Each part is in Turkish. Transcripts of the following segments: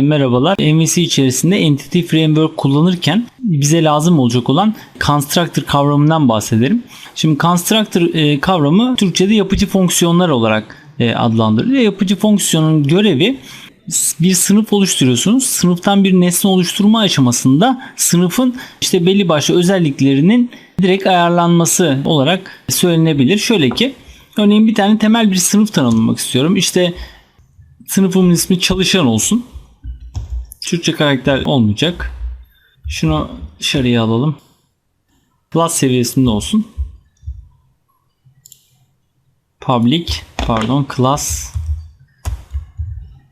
Merhabalar. MVC içerisinde Entity Framework kullanırken bize lazım olacak olan constructor kavramından bahsederim. Şimdi constructor e, kavramı Türkçe'de yapıcı fonksiyonlar olarak e, adlandırılıyor. Yapıcı fonksiyonun görevi bir sınıf oluşturuyorsunuz. Sınıftan bir nesne oluşturma aşamasında sınıfın işte belli başlı özelliklerinin direkt ayarlanması olarak söylenebilir. Şöyle ki örneğin bir tane temel bir sınıf tanımlamak istiyorum. İşte sınıfımın ismi çalışan olsun. Türkçe karakter olmayacak. Şunu dışarıya alalım. Class seviyesinde olsun. Public pardon class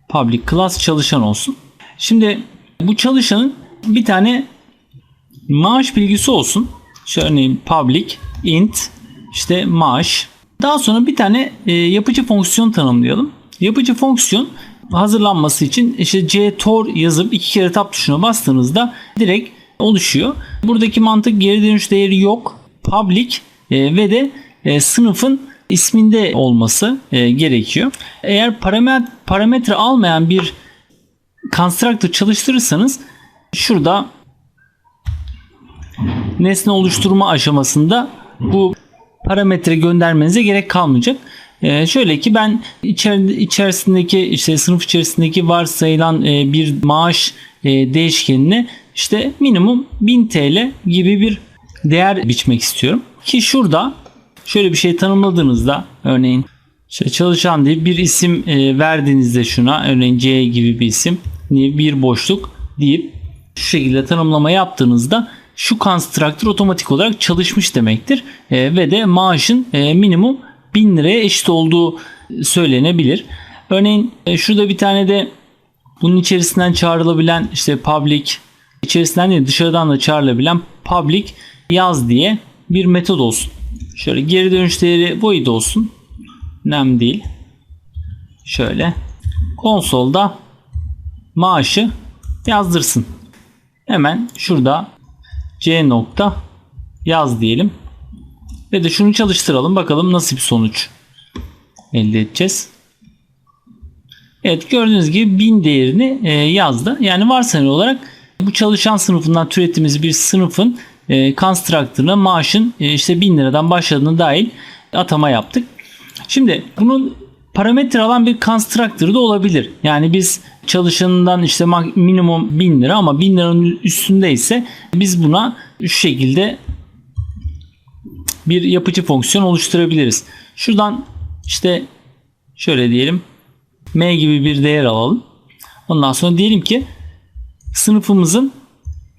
public class çalışan olsun. Şimdi bu çalışanın bir tane maaş bilgisi olsun. İşte örneğin public int işte maaş. Daha sonra bir tane e, yapıcı fonksiyon tanımlayalım. Yapıcı fonksiyon hazırlanması için işte ctor yazıp iki kere tab tuşuna bastığınızda direkt oluşuyor. Buradaki mantık geri dönüş değeri yok. Public e, ve de e, sınıfın isminde olması e, gerekiyor. Eğer parametre, almayan bir constructor çalıştırırsanız şurada nesne oluşturma aşamasında bu parametre göndermenize gerek kalmayacak. Ee, şöyle ki ben içer, içerisindeki işte sınıf içerisindeki varsayılan e, bir maaş e, değişkenine işte minimum 1000 TL gibi bir değer biçmek istiyorum. Ki şurada şöyle bir şey tanımladığınızda örneğin işte çalışan diye bir isim e, verdiğinizde şuna örneğin C gibi bir isim bir boşluk deyip şu şekilde tanımlama yaptığınızda şu constructor otomatik olarak çalışmış demektir. E, ve de maaşın e, minimum 1000 liraya eşit olduğu söylenebilir. Örneğin e, şurada bir tane de bunun içerisinden çağrılabilen işte public içerisinden değil dışarıdan da çağrılabilen public yaz diye bir metod olsun. Şöyle geri dönüş değeri void olsun. Nem değil. Şöyle konsolda maaşı yazdırsın. Hemen şurada c nokta yaz diyelim. Ve de şunu çalıştıralım. Bakalım nasıl bir sonuç elde edeceğiz. Evet gördüğünüz gibi 1000 değerini e, yazdı. Yani varsayılı olarak bu çalışan sınıfından türettiğimiz bir sınıfın e, constructor'ına maaşın e, işte 1000 liradan başladığını dahil atama yaptık. Şimdi bunun parametre alan bir constructor da olabilir. Yani biz çalışanından işte minimum 1000 lira ama 1000 liranın üstünde ise biz buna şu şekilde bir yapıcı fonksiyon oluşturabiliriz. Şuradan işte şöyle diyelim m gibi bir değer alalım. Ondan sonra diyelim ki sınıfımızın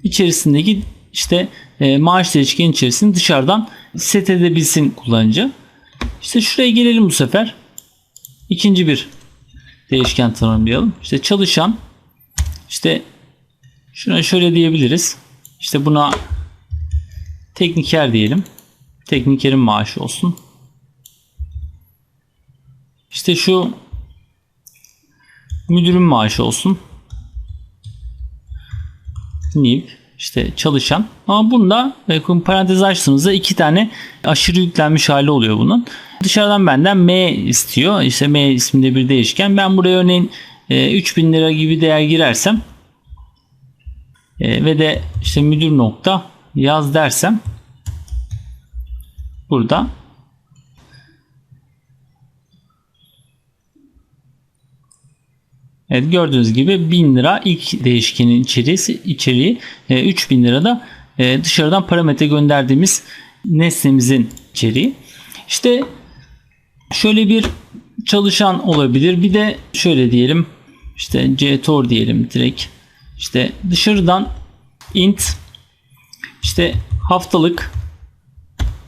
içerisindeki işte e, maaş değişken içerisinde dışarıdan set edebilsin kullanıcı. İşte şuraya gelelim bu sefer. İkinci bir değişken tanımlayalım. İşte çalışan işte şuna şöyle diyebiliriz. İşte buna tekniker diyelim. Teknikerin maaşı olsun. İşte şu müdürün maaşı olsun. New işte çalışan. Ama bunda e, parantez açtığınızda iki tane aşırı yüklenmiş hali oluyor bunun. Dışarıdan benden M istiyor. İşte M isminde bir değişken. Ben buraya örneğin 3000 e, lira gibi değer girersem e, ve de işte müdür nokta yaz dersem burada Evet gördüğünüz gibi 1000 lira ilk değişkenin içeriği, içeriği 3000 lira da e, dışarıdan parametre gönderdiğimiz nesnemizin içeriği. İşte şöyle bir çalışan olabilir. Bir de şöyle diyelim işte ctor diyelim direkt. İşte dışarıdan int işte haftalık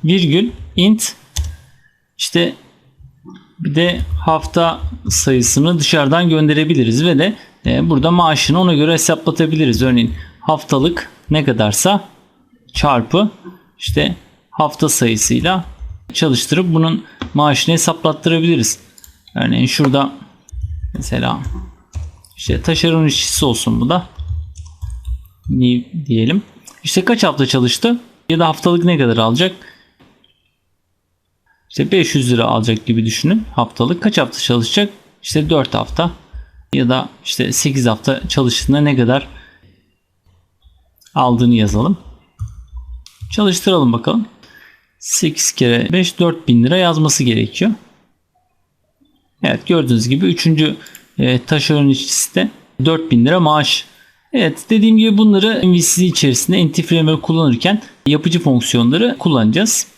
virgül int işte bir de hafta sayısını dışarıdan gönderebiliriz ve de e, burada maaşını ona göre hesaplatabiliriz. Örneğin haftalık ne kadarsa çarpı işte hafta sayısıyla çalıştırıp bunun maaşını hesaplattırabiliriz. Örneğin şurada mesela işte taşeron işçisi olsun bu da. Diyelim. İşte kaç hafta çalıştı ya da haftalık ne kadar alacak? İşte 500 lira alacak gibi düşünün haftalık. Kaç hafta çalışacak? İşte 4 hafta ya da işte 8 hafta çalıştığında ne kadar aldığını yazalım. Çalıştıralım bakalım. 8 kere 5 4000 lira yazması gerekiyor. Evet gördüğünüz gibi 3. E, taşeron işçisi de 4000 lira maaş. Evet dediğim gibi bunları MVC içerisinde Anti-Framework kullanırken yapıcı fonksiyonları kullanacağız.